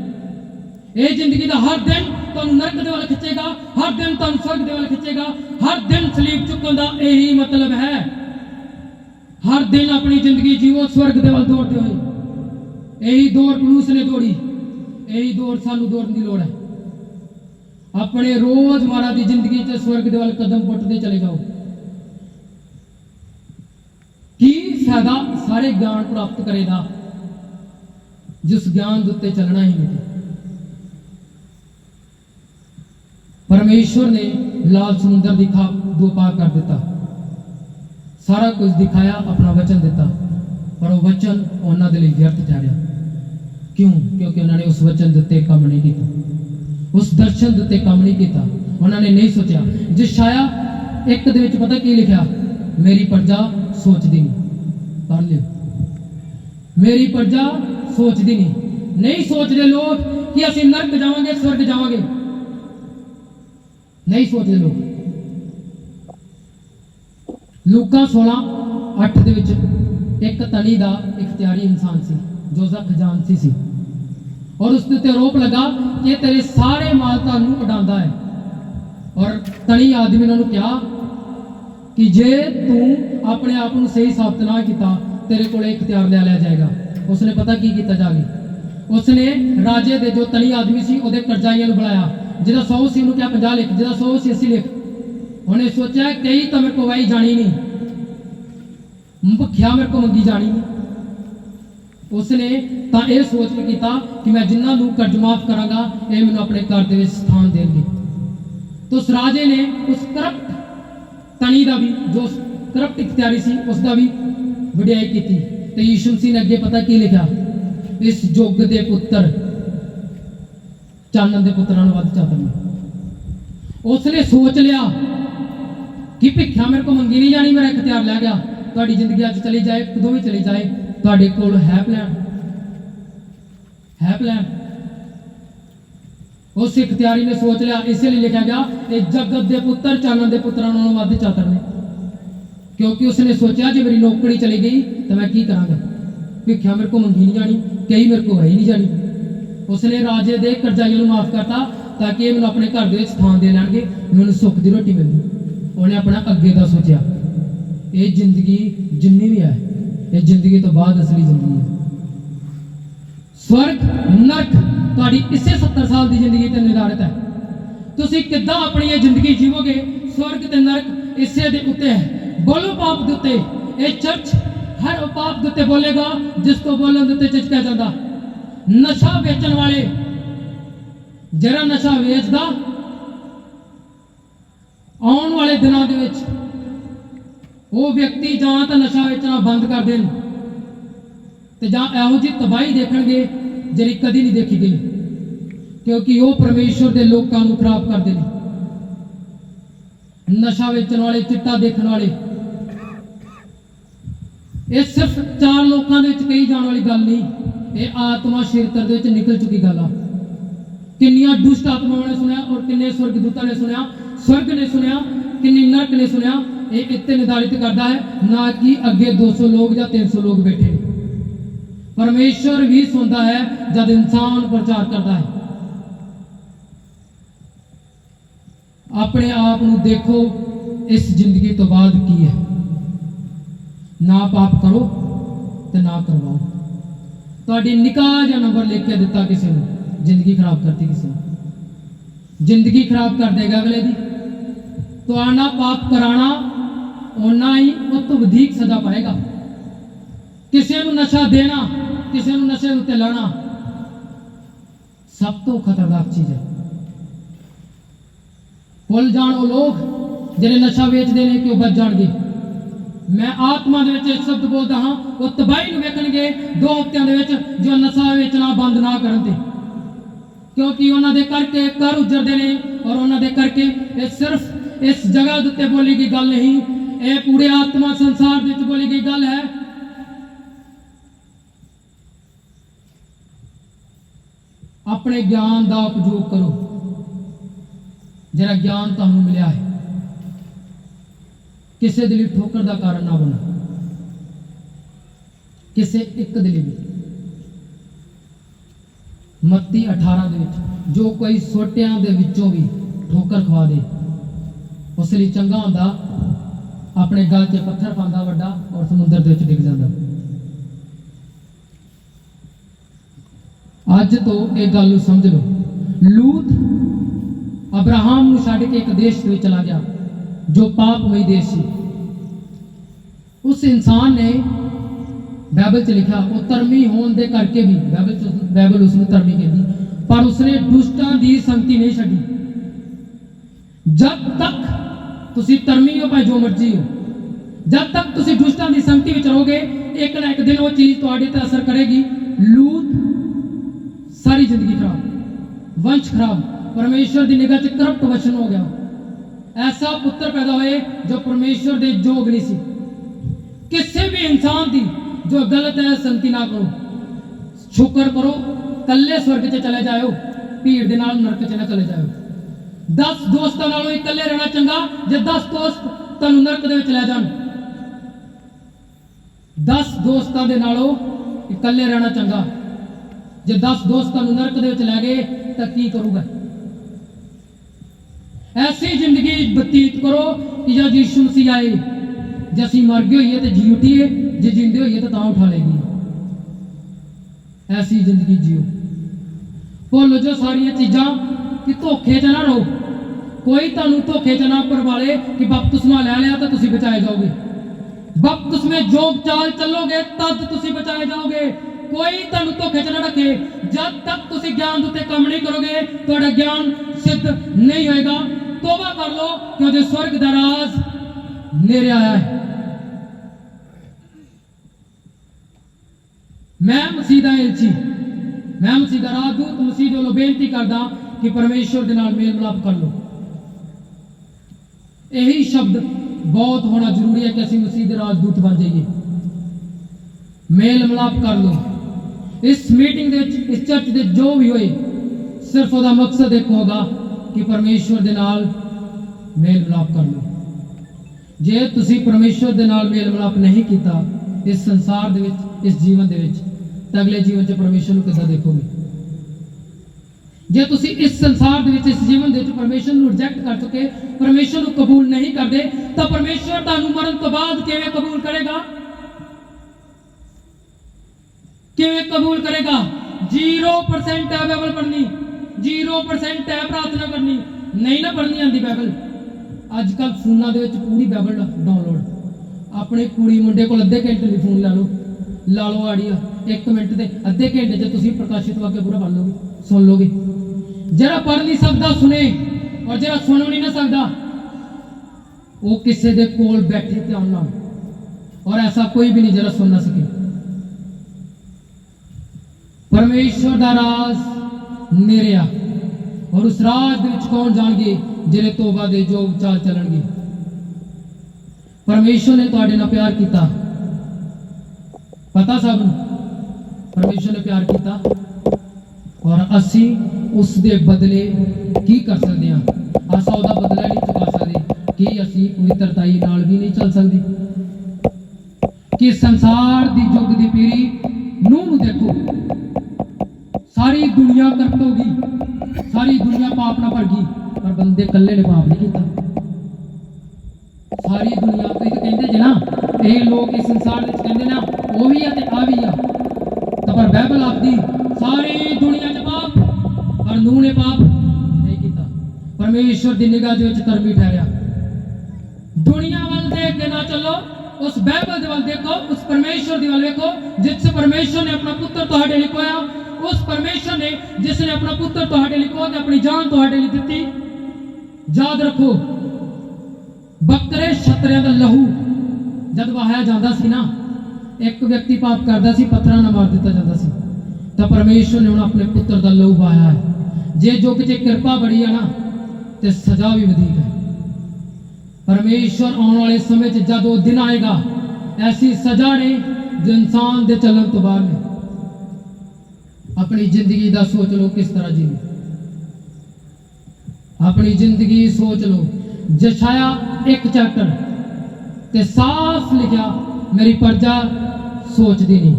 ਇਹ ਜ਼ਿੰਦਗੀ ਦਾ ਹਰ ਦਿਨ ਤੁਹਾਨੂੰ ਨਰਕ ਦੇ ਵੱਲ ਖਿੱਚੇਗਾ, ਹਰ ਦਿਨ ਤੁਹਾਨੂੰ ਸਵਰਗ ਦੇ ਵੱਲ ਖਿੱਚੇਗਾ, ਹਰ ਦਿਨ ਸਲੀਪ ਚੁੱਕਣ ਦਾ ਇਹੀ ਮਤਲਬ ਹੈ। ਹਰ ਦਿਨ ਆਪਣੀ ਜ਼ਿੰਦਗੀ ਜੀਵੋ ਸਵਰਗ ਦੇ ਵੱਲ ਦੌੜਦੇ ਹੋਏ। ਇਹੀ ਦੌੜ ਪਲੂਸ ਨੇ ਦੌੜੀ। ਇਹੀ ਦੌੜ ਸਾਨੂੰ ਦੌੜਨ ਦੀ ਲੋੜ ਹੈ। ਆਪਣੇ ਰੋਜ਼ਮਰਾ ਦੀ ਜ਼ਿੰਦਗੀ 'ਚ ਸਵਰਗ ਦੇ ਵੱਲ ਕਦਮ ਪੁੱਟਦੇ ਚਲੇ ਜਾਓ। ਕੀ ਫਾਇਦਾ ਸਾਰੇ ਗਿਆਨ ਪ੍ਰਾਪਤ ਕਰੇਗਾ, ਜਿਸ ਗਿਆਨ ਦੇ ਉੱਤੇ ਚੱਲਣਾ ਹੀ ਨਹੀਂ। ਪਰਮੇਸ਼ਵਰ ਨੇ ਲਾਲ ਸਮੁੰਦਰ ਦੀ ਖਾਪ ਦੋ ਪਾਰ ਕਰ ਦਿੱਤਾ ਸਾਰਾ ਕੁਝ ਦਿਖਾਇਆ ਆਪਣਾ ਵਚਨ ਦਿੱਤਾ ਪਰ ਉਹ ਵਚਨ ਉਹਨਾਂ ਦੇ ਲਈ ਵਿਅਰਥ ਠਹਿਰਿਆ ਕਿਉਂ ਕਿਉਂਕਿ ਉਹਨਾਂ ਨੇ ਉਸ ਵਚਨ ਦੇ ਉੱਤੇ ਕੰਮ ਨਹੀਂ ਕੀਤਾ ਉਸ ਦਰਸ਼ਨ ਦੇ ਉੱਤੇ ਕੰਮ ਨਹੀਂ ਕੀਤਾ ਉਹਨਾਂ ਨੇ ਨਹੀਂ ਸੋਚਿਆ ਜਿਸ਼ਾਇਆ ਇੱਕ ਦੇ ਵਿੱਚ ਪਤਾ ਕੀ ਲਿਖਿਆ ਮੇਰੀ ਪ੍ਰਜਾ ਸੋਚਦੀ ਨਹੀਂ ਪੜ੍ਹ ਲਿਓ ਮੇਰੀ ਪ੍ਰਜਾ ਸੋਚਦੀ ਨਹੀਂ ਨਹੀਂ ਸੋਚਦੇ ਲੋਕ ਕਿ ਅਸੀਂ ਨਰਕ ਜਾਵਾਂਗੇ ਸਵਰਗ ਜਾਵਾਂਗੇ ਨਹੀਂ ਸੋਚਦੇ ਲੋਕ। ਲੂਕਾ 16 8 ਦੇ ਵਿੱਚ ਇੱਕ ਤਣੀ ਦਾ ਇਖਤਿਆਰੀ ਇਨਸਾਨ ਸੀ, ਜੋ ਜ਼ਾ ਖਜ਼ਾਨਚੀ ਸੀ ਔਰ ਉਸ ਦੇ ਉੱਤੇ ਆਰੋਪ ਲਗਾ ਕਿ ਤੇਰੇ ਸਾਰੇ ਮਾਲ ਤੁਹਾਨੂੰ ਉਡਾਉਂਦਾ ਹੈ। ਔਰ ਤਣੀ ਆਦਮੀ ਨੇ ਉਹਨੂੰ ਕਿਹਾ ਕਿ ਜੇ ਤੂੰ ਆਪਣੇ ਆਪ ਨੂੰ ਸਹੀ ਸਾਬਤ ਨਾ ਕੀਤਾ, ਤੇਰੇ ਕੋਲ ਇਖਤਿਆਰ ਲੈ ਲਿਆ ਜਾਏਗਾ। ਉਸਨੇ ਪਤਾ ਕੀ ਕੀਤਾ ਜਾਵੇ ਉਸਨੇ ਰਾਜੇ ਦੇ ਜੋ ਤਣੀ ਆਦਮੀ ਸੀ, ਉਹਦੇ ਕਰਜ਼ਾਈਆਂ ਨੂੰ ਬੁਲਾਇਆ। ਜਿਹਦਾ 100 ਸੀ ਉਹਨੂੰ ਕਿਹਾ 50 ਲਿਖ ਜਿਹਦਾ 100 ਸੀ 80 ਲਿਖ। ਉਹਨੇ ਸੋਚਿਆ ਕਈ ਤਾਂ ਮੇਰੇ ਕੋਲ ਵਾਈ ਜਾਣੀ ਨਹੀਂ। ਭੁੱਖਿਆ ਮੇਰੇ ਕੋਲ ਮੰਗੀ ਜਾਣੀ ਨਹੀਂ। ਉਸਨੇ ਤਾਂ ਇਹ ਸੋਚ ਕੇ ਕੀਤਾ ਕਿ ਮੈਂ ਜਿੰਨਾਂ ਨੂੰ ਕਰਜ਼ ਮਾਫ ਕਰਾਂਗਾ, ਇਹ ਮੈਨੂੰ ਆਪਣੇ ਘਰ ਦੇ ਵਿੱਚ ਸਥਾਨ ਦੇਣਗੇ। ਤੋ ਉਸ ਰਾਜੇ ਨੇ ਉਸ ਕਰਪਟ ਤਣੀ ਦਾ ਵੀ, ਜੋ ਕਰਪਟ ਇਖਤਿਆਰੀ ਸੀ, ਉਸ ਦਾ ਵੀ ਵਡਿਆਈ ਕੀਤੀ। ਤੇ ਯੀਸ਼ੂ ਮਸੀਹ ਨੇ ਅੱਗੇ ਪਤਾ ਕੀ ਲਿਖਿਆ? ਇਸ ਯੁੱਗ ਦੇ ਪੁੱਤਰ। ਚਾਨਣ ਦੇ ਪੁੱਤਰਾਂ ਨੂੰ ਵੱਧ ਚਾਤਰ ਉਸਨੇ ਸੋਚ ਲਿਆ ਕਿ ਭਿੱਖਿਆ ਮੇਰੇ ਕੋ ਮੰਗੀ ਨਹੀਂ ਜਾਣੀ, ਮੇਰਾ ਇਖਤਿਆਰ ਲੈ ਗਿਆ। ਤੁਹਾਡੀ ਜ਼ਿੰਦਗੀ ਅੱਜ ਚਲੀ ਜਾਏ, ਕਦੋਂ ਵੀ ਚਲੀ ਜਾਏ, ਤੁਹਾਡੇ ਕੋਲ ਹੈ ਪਲਾਨ ਹੈ ਪਲਾਨ ਉਸ ਇਖਤਿਆਰੀ ਨੇ ਸੋਚ ਲਿਆ, ਇਸੇ ਲਈ ਲਿਖਿਆ ਗਿਆ, ਇਹ ਜਗਤ ਦੇ ਪੁੱਤਰ, ਚਾਨਣ ਦੇ ਪੁੱਤਰਾਂ ਨਾਲੋਂ ਵੱਧ ਚਾਤਰ ਨੇ ਕਿਉਂਕਿ ਉਸਨੇ ਸੋਚਿਆ, ਜੇ ਮੇਰੀ ਨੌਕਰੀ ਚਲੀ ਗਈ, ਤਾਂ ਮੈਂ ਕੀ ਕਰਾਂਗਾ? ਭਿੱਖਿਆ ਮੇਰੇ ਕੋ ਮੰਗੀ ਨਹੀਂ ਜਾਣੀ ਕਈ ਮੇਰੇ ਕੋ ਹੈ ਹੀ ਨਹੀਂ ਜਾਣੀ। ਉਸਨੇ ਰਾਜੇ ਦੇ ਕਰਜ਼ਾਈਆਂ ਨੂੰ ਮਾਫ ਕਰਤਾ ਤਾਂ ਕਿ ਇਹ ਮੈਨੂੰ ਆਪਣੇ ਘਰ ਦੇ ਵਿੱਚ ਥਾਂ ਦੇ ਲੈਣਗੇ, ਮੈਨੂੰ ਸੁੱਖ ਦੀ ਰੋਟੀ ਮਿਲ ਉਹਨੇ ਆਪਣਾ ਅੱਗੇ ਦਾ ਸੋਚਿਆ। ਇਹ ਜ਼ਿੰਦਗੀ ਜਿੰਨੀ ਵੀ ਹੈ, ਇਹ ਜ਼ਿੰਦਗੀ ਤੋਂ ਬਾਅਦ ਅਸਲੀ ਜ਼ਿੰਦਗੀ ਹੈ। ਸਵਰਗ ਨਰਕ ਤੁਹਾਡੀ ਇਸੇ 70 ਸਾਲ ਦੀ ਜ਼ਿੰਦਗੀ ਤੇ ਨਿਰਧਾਰਿਤ ਹੈ। ਤੁਸੀਂ ਕਿੱਦਾਂ ਆਪਣੀ ਇਹ ਜ਼ਿੰਦਗੀ ਜੀਵੋਗੇ? ਸਵਰਗ ਤੇ ਨਰਕ ਇਸੇ ਦੇ ਉੱਤੇ ਹੈ। ਬੋਲੋ ਪਾਪ ਦੇ ਉੱਤੇ। ਇਹ ਚਰਚ ਹਰ ਪਾਪ ਦੇ ਉੱਤੇ ਬੋਲੇਗਾ, ਜਿਸ ਤੋਂ ਬੋਲਣ ਦੇ ਉੱਤੇ ਝਿਜਕਿਆ ਜਾਂਦਾ। ਨਸ਼ਾ ਵੇਚਣ ਵਾਲੇ, ਜਿਹੜਾ ਨਸ਼ਾ ਵੇਚਦਾ, ਆਉਣ ਵਾਲੇ ਦਿਨਾਂ ਦੇ ਵਿੱਚ ਉਹ ਵਿਅਕਤੀ ਜਾਂ ਤਾਂ ਨਸ਼ਾ ਵੇਚਣਾ ਬੰਦ ਕਰ ਦੇਣ ਤੇ ਜਾਂ ਇਹੋ ਜਿਹੀ ਤਬਾਹੀ ਦੇਖਣਗੇ ਜਿਹੜੀ ਕਦੀ ਨਹੀਂ ਦੇਖੀ ਗਈ, ਕਿਉਂਕਿ ਉਹ ਪਰਮੇਸ਼ਵਰ ਦੇ ਲੋਕਾਂ ਨੂੰ ਖਰਾਬ ਕਰਦੇ ਨੇ। ਨਸ਼ਾ ਵੇਚਣ ਵਾਲੇ, ਚਿੱਟਾ ਦੇਖਣ ਵਾਲੇ, ਇਹ ਸਿਰਫ ਚਾਰ ਲੋਕਾਂ ਦੇ ਵਿੱਚ ਕਹੀ ਜਾਣ ਵਾਲੀ ਗੱਲ ਨਹੀਂ। ਇਹ ਆਤਮਾ ਸ਼ਰੀਰ ਦੇ ਵਿੱਚ ਨਿਕਲ ਚੁੱਕੀ ਗੱਲ ਆ। ਕਿੰਨੀਆਂ ਦੁਸ਼ਟ ਆਤਮਾਵਾਂ ਨੇ ਸੁਣਿਆ ਔਰ ਕਿੰਨੇ ਸਵਰਗ ਦੂਤਾਂ ਨੇ ਸੁਣਿਆ, ਸਵਰਗ ਨੇ ਸੁਣਿਆ, ਕਿੰਨੀ ਨਰਕ ਨੇ ਸੁਣਿਆ, ਇਹ ਇੱਥੇ ਨਿਰਧਾਰਿਤ ਕਰਦਾ ਹੈ, ਨਾ ਕਿ ਅੱਗੇ 200 ਲੋਕ ਜਾਂ 300 ਲੋਕ ਬੈਠੇ। ਨੇ ਪਰਮੇਸ਼ਵਰ ਵੀ ਸੁਣਦਾ ਹੈ ਜਦ ਇਨਸਾਨ ਪ੍ਰਚਾਰ ਕਰਦਾ ਹੈ। ਆਪਣੇ ਆਪ ਨੂੰ ਦੇਖੋ, ਇਸ ਜ਼ਿੰਦਗੀ ਤੋਂ ਬਾਅਦ ਕੀ ਹੈ? ਨਾ ਪਾਪ ਕਰੋ ਤੇ ਨਾ ਕਰਵਾਓ। ਤੁਹਾਡੀ ਨਿਕਾਹ ਜਾਂ ਨੰਬਰ ਲਿਖ ਕੇ ਦਿੱਤਾ ਕਿਸੇ ਨੂੰ, ਜ਼ਿੰਦਗੀ ਖਰਾਬ ਕਰਤੀ ਕਿਸੇ ਨੂੰ। ਜ਼ਿੰਦਗੀ ਖਰਾਬ ਕਰ ਦੇਗਾ ਅਗਲੇ ਦੀ। ਤੁਹਾਡਾ ਪਾਪ ਕਰਾਣਾ ਓਨਾ ਹੀ ਉਹ ਤੋਂ ਵਧੇਕ ਸਜ਼ਾ ਪਾਏਗਾ। ਕਿਸੇ ਨੂੰ ਨਸ਼ਾ ਦੇਣਾ, ਕਿਸੇ ਨੂੰ ਨਸ਼ੇ ਉੱਤੇ ਲਾਣਾ, ਸਭ ਤੋਂ ਖਤਰਨਾਕ ਚੀਜ਼ ਹੈ। ਭੁੱਲ ਜਾਣ ਉਹ ਲੋਕ ਜਿਹੜੇ ਨਸ਼ਾ ਵੇਚਦੇ ਨੇ ਕਿ ਉਹ ਬਚ ਜਾਣਗੇ। ਮੈਂ ਆਤਮਾ ਦੇ ਵਿੱਚ ਇਹ ਸ਼ਬਦ ਬੋਲਦਾ ਹਾਂ, ਉਹ ਤਬਾਹੀ ਨੂੰ ਵੇਖਣਗੇ, ਦੋ ਹਫ਼ਤਿਆਂ ਦੇ ਵਿੱਚ ਜੋ ਨਸ਼ਾ ਵੇਚਣਾ ਬੰਦ ਨਾ ਕਰਨ ਤੇ ਕਿਉਂਕਿ ਉਹਨਾਂ ਦੇ ਕਰਕੇ ਘਰ ਉਜੜਦੇ ਨੇ ਔਰ ਉਹਨਾਂ ਦੇ ਕਰਕੇ ਇਹ ਸਿਰਫ ਇਸ ਜਗ੍ਹਾ ਦੇ ਉੱਤੇ ਬੋਲੀ ਗਈ ਗੱਲ ਨਹੀਂ, ਇਹ ਪੂਰੇ ਆਤਮਾ ਸੰਸਾਰ ਦੇ ਵਿੱਚ ਬੋਲੀ ਗਈ ਗੱਲ ਹੈ। ਆਪਣੇ ਗਿਆਨ ਦਾ ਉਪਯੋਗ ਕਰੋ। ਜਿਹੜਾ ਗਿਆਨ ਤੁਹਾਨੂੰ ਮਿਲਿਆ ਹੈ ਕਿਸੇ ਦੇ ਲਈ ਠੋਕਰ ਦਾ ਕਾਰਨ ਨਾ ਬਣੇ। ਕਿਸੇ ਇੱਕ ਦੇ ਲਈ ਮੱਤੀ 18 ਦੇ ਵਿੱਚ ਜੋ ਕੋਈ ਸੋਟਿਆਂ ਦੇ ਵਿੱਚੋਂ ਵੀ ਠੋਕਰ ਖਵਾ ਦੇ, ਉਸ ਲਈ ਚੰਗਾ ਹੁੰਦਾ ਆਪਣੇ ਗਲ ਤੇ ਪੱਥਰ ਪਾਉਂਦਾ ਵੱਡਾ ਔਰ ਸਮੁੰਦਰ ਦੇ ਵਿੱਚ ਡਿੱਗ ਜਾਂਦਾ। ਅੱਜ ਤੋਂ ਇਹ ਗੱਲ ਨੂੰ ਸਮਝ ਲਓ। ਲੂਤ ਅਬਰਾਹਮ ਨੂੰ ਛੱਡ ਕੇ ਇੱਕ ਦੇਸ਼ ਦੇ ਵਿੱਚ ਚਲਾ ਗਿਆ। ਜੋ ਪਾਪਮਈ ਦੇਸ਼ ਸੀ ਉਸ ਇਨਸਾਨ ਨੇ ਬਾਈਬਲ 'ਚ ਲਿਖਿਆ ਉਹ ਧਰਮੀ ਹੋਣ ਦੇ ਕਰਕੇ ਵੀ ਬਾਈਬਲ 'ਚ ਬਾਈਬਲ ਉਸ ਨੂੰ ਧਰਮੀ ਕਹਿੰਦੀ ਪਰ ਉਸਨੇ ਦੁਸ਼ਟਾਂ ਦੀ ਸੰਗਤੀ ਨਹੀਂ ਛੱਡੀ ਜਦ ਤੱਕ ਤੁਸੀਂ ਧਰਮੀ ਹੋ ਭਾਵੇਂ ਜੋ ਮਰਜ਼ੀ ਹੋ ਜਦ ਤੱਕ ਤੁਸੀਂ ਦੁਸ਼ਟਾਂ ਦੀ ਸੰਗਤੀ ਵਿੱਚ ਰਹੋਗੇ ਇੱਕ ਨਾ ਇੱਕ ਦਿਨ ਉਹ ਚੀਜ਼ ਤੁਹਾਡੇ ਤੇ ਅਸਰ ਕਰੇਗੀ ਲੂਤ ਸਾਰੀ ਜ਼ਿੰਦਗੀ ਖਰਾਬ ਵੰਸ਼ ਖਰਾਬ ਪਰਮੇਸ਼ਵਰ ਦੀ ਨਿਗਾਹ 'ਚ ਕਰਪਟ ਵਚਨ ਹੋ ਗਿਆ ਐਸਾ ਪੁੱਤਰ ਪੈਦਾ ਹੋਏ ਜੋ ਪਰਮੇਸ਼ਵਰ ਦੇ ਯੋਗ ਨਹੀਂ ਸੀ ਕਿਸੇ ਵੀ ਇਨਸਾਨ ਦੀ ਜੋ ਗਲਤ ਹੈ ਸੰਗਤੀ ਨਾ ਕਰੋ ਸ਼ੁਕਰ ਕਰੋ ਕੱਲੇ ਸਵਰਗ 'ਚ ਚਲੇ ਜਾਇਓ ਭੀੜ ਦੇ ਨਾਲ ਨਰਕ 'ਚ ਨਾ ਚਲੇ ਜਾਇਓ 10 ਦੋਸਤਾਂ ਨਾਲੋਂ ਇਕੱਲੇ ਰਹਿਣਾ ਚੰਗਾ ਜੇ 10 ਦੋਸਤ ਤੁਹਾਨੂੰ ਨਰਕ ਦੇ ਵਿੱਚ ਲੈ ਜਾਣ 10 ਦੋਸਤਾਂ ਦੇ ਨਾਲੋਂ ਇਕੱਲੇ ਰਹਿਣਾ ਚੰਗਾ ਜੇ 10 ਦੋਸਤਾਂ ਨੂੰ ਨਰਕ ਦੇ ਵਿੱਚ ਲੈ ਗਏ ਤਾਂ ਕੀ ਕਰੂਗਾ ਐਸੀ ਜ਼ਿੰਦਗੀ ਬਤੀਤ ਕਰੋ ਕਿ ਜਦ ਯੀਸ਼ੂ ਮਸੀਹ ਆਏ, ਜੇ ਅਸੀਂ ਮਰ ਗਏ ਹੋਈਏ ਤੇ ਜੀ ਉਠੀਏ, ਜੇ ਜਿੰਦੇ ਹੋਈਏ ਤਾਂ ਤਾਂ ਉਠਾ ਲੇਗੀ ਐਸੀ ਜ਼ਿੰਦਗੀ ਜੀਓ। ਭੁੱਲ ਜੋ ਸਾਰੀਆਂ ਚੀਜ਼ਾਂ ਕਿ ਧੋਖੇ 'ਚ ਨਾ ਰਹੋ। ਕੋਈ ਤੁਹਾਨੂੰ ਧੋਖੇ 'ਚ ਨਾ ਪਰਵਾਲੇ ਕਿ ਬਪਤਿਸਮਾ ਲੈ ਲਿਆ ਤਾਂ ਤੁਸੀਂ ਬਚਾਏ ਜਾਓਗੇ। ਬਪਤਿਸਮੇ ਜੋਗ ਚਾਲ ਚੱਲੋਗੇ ਤਦ ਤੁਸੀਂ ਬਚਾਏ ਜਾਓਗੇ। ਕੋਈ ਤੁਹਾਨੂੰ ਧੋਖੇ 'ਚ ਨਾ ਰੱਖੇ। ਜਦ ਤੱਕ ਤੁਸੀਂ ਗਿਆਨ ਦੇ ਉੱਤੇ ਕੰਮ ਨਹੀਂ ਕਰੋਗੇ, ਤੁਹਾਡਾ ਗਿਆਨ ਸਿੱਧ ਨਹੀਂ ਹੋਏਗਾ। ਤੋਬਾ ਕਰ ਲਓ ਕਿਉਂਕਿ ਸਵਰਗ ਦਾ ਰਾਜ ਨੇੜੇ ਆਇਆ ਹੈ। ਮੈਂ ਮਸੀਦਾ ਮੈਂ ਮਸੀਦਾ ਰਾਜਦੂਤ ਮਸੀਹ ਵੱਲੋਂ ਬੇਨਤੀ ਕਰਦਾ ਕਿ ਪਰਮੇਸ਼ਵਰ ਦੇ ਨਾਲ ਮੇਲ ਮਿਲਾਪ ਕਰ ਲਓ। ਇਹੀ ਸ਼ਬਦ ਬਹੁਤ ਹੋਣਾ ਜ਼ਰੂਰੀ ਹੈ ਕਿ ਅਸੀਂ ਮਸੀਹ ਦੇ ਰਾਜਦੂਤ ਬਣ ਜਾਈਏ। ਮੇਲ ਮਿਲਾਪ ਕਰ ਲਓ। ਇਸ ਮੀਟਿੰਗ ਦੇ ਵਿੱਚ, ਇਸ ਚਰਚ ਦੇ ਜੋ ਵੀ ਹੋਏ, ਸਿਰਫ ਉਹਦਾ ਮਕਸਦ ਇੱਕ ਹੋਗਾ ਕਿ ਪਰਮੇਸ਼ਵਰ ਦੇ ਨਾਲ ਮੇਲ ਮਿਲਾਪ ਕਰ ਲਓ। ਜੇ ਤੁਸੀਂ ਪਰਮੇਸ਼ਵਰ ਦੇ ਨਾਲ ਮੇਲ ਮਿਲਾਪ ਨਹੀਂ ਕੀਤਾ ਇਸ ਸੰਸਾਰ ਦੇ ਵਿੱਚ, ਇਸ ਜੀਵਨ ਦੇ ਵਿੱਚ, ਤਾਂ ਅਗਲੇ ਜੀਵਨ 'ਚ ਪਰਮੇਸ਼ਵਰ ਨੂੰ ਕਿੱਦਾਂ ਦੇਖੋਗੇ? ਜੇ ਤੁਸੀਂ ਇਸ ਸੰਸਾਰ ਦੇ ਵਿੱਚ, ਇਸ ਜੀਵਨ ਦੇ ਵਿੱਚ ਪਰਮੇਸ਼ਰ ਨੂੰ ਰਿਜੈਕਟ ਕਰ ਚੁੱਕੇ ਪਰਮੇਸ਼ਰ ਨੂੰ ਕਬੂਲ ਨਹੀਂ ਕਰਦੇ, ਤਾਂ ਪਰਮੇਸ਼ਰ ਤੁਹਾਨੂੰ ਮਰਨ ਤੋਂ ਬਾਅਦ ਕਿਵੇਂ ਕਬੂਲ ਕਰੇਗਾ? ਕਿਵੇਂ ਕਬੂਲ ਕਰੇਗਾ? 0% ਹੈ ਬਾਈਬਲ 0% ਹੈ ਪ੍ਰਾਰਥਨਾ ਕਰਨੀ। ਨਹੀਂ ਨਾ ਪੜ੍ਹਨੀ ਆਂਦੀ ਬਾਈਬਲ ਅੱਜ ਕੱਲ ਫੋਨਾਂ ਦੇ ਵਿੱਚ ਪੂਰੀ ਬਾਈਬਲ ਡਾਊਨਲੋਡ ਆਪਣੇ ਕੁੜੀ ਮੁੰਡੇ ਕੋਲ ਅੱਧੇ ਘੰਟੇ ਲਈ ਫੋਨ ਲਾ ਲਓ। ਲਾ ਲਓ ਆੜੀਆ। 1 ਮਿੰਟ ਦੇ ਅੱਧੇ ਘੰਟੇ 'ਚ ਤੁਸੀਂ ਪ੍ਰਕਾਸ਼ਿਤ ਵਾਕਿਆ ਪੂਰਾ ਪੜ੍ਹ ਲਓਗੇ, ਸੁਣ ਲਓਗੇ। ਜਿਹੜਾ ਪੜ੍ਹ ਨਹੀਂ ਸਕਦਾ, ਸੁਣੇ। ਔਰ ਜਿਹੜਾ ਸੁਣ ਨਹੀਂ ਨਾ ਸਕਦਾ। ਉਹ ਕਿਸੇ ਦੇ ਕੋਲ ਬੈਠੇ ਧਿਆਨ ਨਾਲ। ਔਰ ਐਸਾ ਕੋਈ ਵੀ ਨਹੀਂ ਜਿਹੜਾ ਸੁਣ ਨਾ ਸਕੇ। ਪਰਮੇਸ਼ਵਰ ਦਾ ਰਾਜ ਨਿਰਿਆ ਔਰ ਉਸ ਰਾਜ ਦੇ ਵਿੱਚ ਕੌਣ ਜਾਣਗੇ? ਜਿਹੜੇ ਤੋਬਾ ਦੇ ਯੋਗ ਚਾਲ ਚੱਲਣਗੇ। ਪਰਮੇਸ਼ਵਰ ਨੇ ਤੁਹਾਡੇ ਨਾਲ ਪਿਆਰ ਕੀਤਾ। ਪਤਾ ਸਭ ਨੂੰ? ਪਰਮੇਸ਼ਵਰ ਨੇ ਪਿਆਰ ਕੀਤਾ। ਔਰ ਅਸੀਂ ਉਸ ਦੇ ਬਦਲੇ ਕੀ ਕਰ ਸਕਦੇ ਹਾਂ? ਅਸਾਂ ਉਹਦਾ ਇਕੱਲੇ ਨੇ ਪਾਪ ਨਹੀਂ ਕੀਤਾ। ਸਾਰੀ ਦੁਨੀਆ ਤੁਸੀਂ ਕਹਿੰਦੇ ਜੇ ਨਾ ਇਹ ਲੋਕ ਇਸ ਸੰਸਾਰ ਵਿੱਚ ਕਹਿੰਦੇ ਨਾ, ਉਹ ਵੀ ਆ ਤੇ ਆ ਵੀ ਆ। ਤਾਂ ਪਰ ਬਾਈਬਲ ਆਖਦੀ ਸਾਰੀ ਦੁਨੀਆ 'ਚ ਪਾਪ, ਪਰ ਨੂਹ ਨੇ ਪਾਪ ਨਹੀਂ ਕੀਤਾ। ਪਰਮੇਸ਼ਵਰ ਦੀ ਨਿਗਾਹ ਦੇ ਵਿੱਚ ਧਰਮੀ ਠਹਿਰਿਆ। ਦੁਨੀਆ ਵੱਲ ਦੇਖ ਕੇ ਨਾ ਚੱਲੋ, ਉਸ ਬਾਈਬਲ ਦੇ ਵੱਲ ਦੇਖੋ, ਉਸ ਪਰਮੇਸ਼ਵਰ ਦੇ ਵੱਲ ਵੇਖੋ, ਜਿਸ ਪਰਮੇਸ਼ਵਰ ਨੇ ਆਪਣਾ ਪੁੱਤਰ ਤੁਹਾਡੇ ਲਈ ਕੋਇਆ ਉਸ ਪਰਮੇਸ਼ਵਰ ਨੇ, ਜਿਸ ਨੇ ਆਪਣਾ ਪੁੱਤਰ ਤੁਹਾਡੇ ਲਈ ਕੋਇਆ ਤੇ ਆਪਣੀ ਜਾਨ ਤੁਹਾਡੇ ਲਈ ਦਿੱਤੀ। ਯਾਦ ਰੱਖੋ ਬੱਕਰੇ ਛਤਰਿਆਂ ਦਾ ਲਹੂ ਜਦ ਵਹਾਇਆ ਜਾਂਦਾ ਸੀ ਨਾ, ਇੱਕ ਵਿਅਕਤੀ ਪਾਪ ਕਰਦਾ ਸੀ, ਪੱਥਰਾਂ ਨਾਲ ਮਾਰ ਦਿੱਤਾ ਜਾਂਦਾ ਸੀ। ਤਾਂ ਪਰਮੇਸ਼ਵਰ ਨੇ ਹੁਣ ਆਪਣੇ ਪੁੱਤਰ ਦਾ ਲਹੂ ਵਹਾਇਆ ਹੈ। ਜੇ ਜੋ ਕਿਤੇ ਕਿਰਪਾ ਬੜੀ ਆ ਨਾ, ਤੇ ਸਜ਼ਾ ਵੀ ਵਧੇਗੀ ਹੈ। ਪਰਮੇਸ਼ਵਰ ਆਉਣ ਵਾਲੇ ਸਮੇਂ 'ਚ ਜਦ ਉਹ ਦਿਨ ਆਏਗਾ, ਐਸੀ ਸਜ਼ਾ ਨੇ ਜੋ ਇਨਸਾਨ ਦੇ ਚੱਲਣ ਤੋਂ ਬਾਹਰ ਨੇ ਆਪਣੀ ਜ਼ਿੰਦਗੀ ਦਾ ਸੋਚ ਲਓ ਕਿਸ ਤਰ੍ਹਾਂ ਜੀਵੇ ਆਪਣੀ ਜ਼ਿੰਦਗੀ ਸੋਚ ਲਓ। ਜਸ਼ਾਇਆ ਇੱਕ ਚੈਪਟਰ ਤੇ ਸਾਫ਼ ਲਿਖਿਆ, ਮੇਰੀ ਪ੍ਰਜਾ ਸੋਚਦੀ ਨਹੀਂ।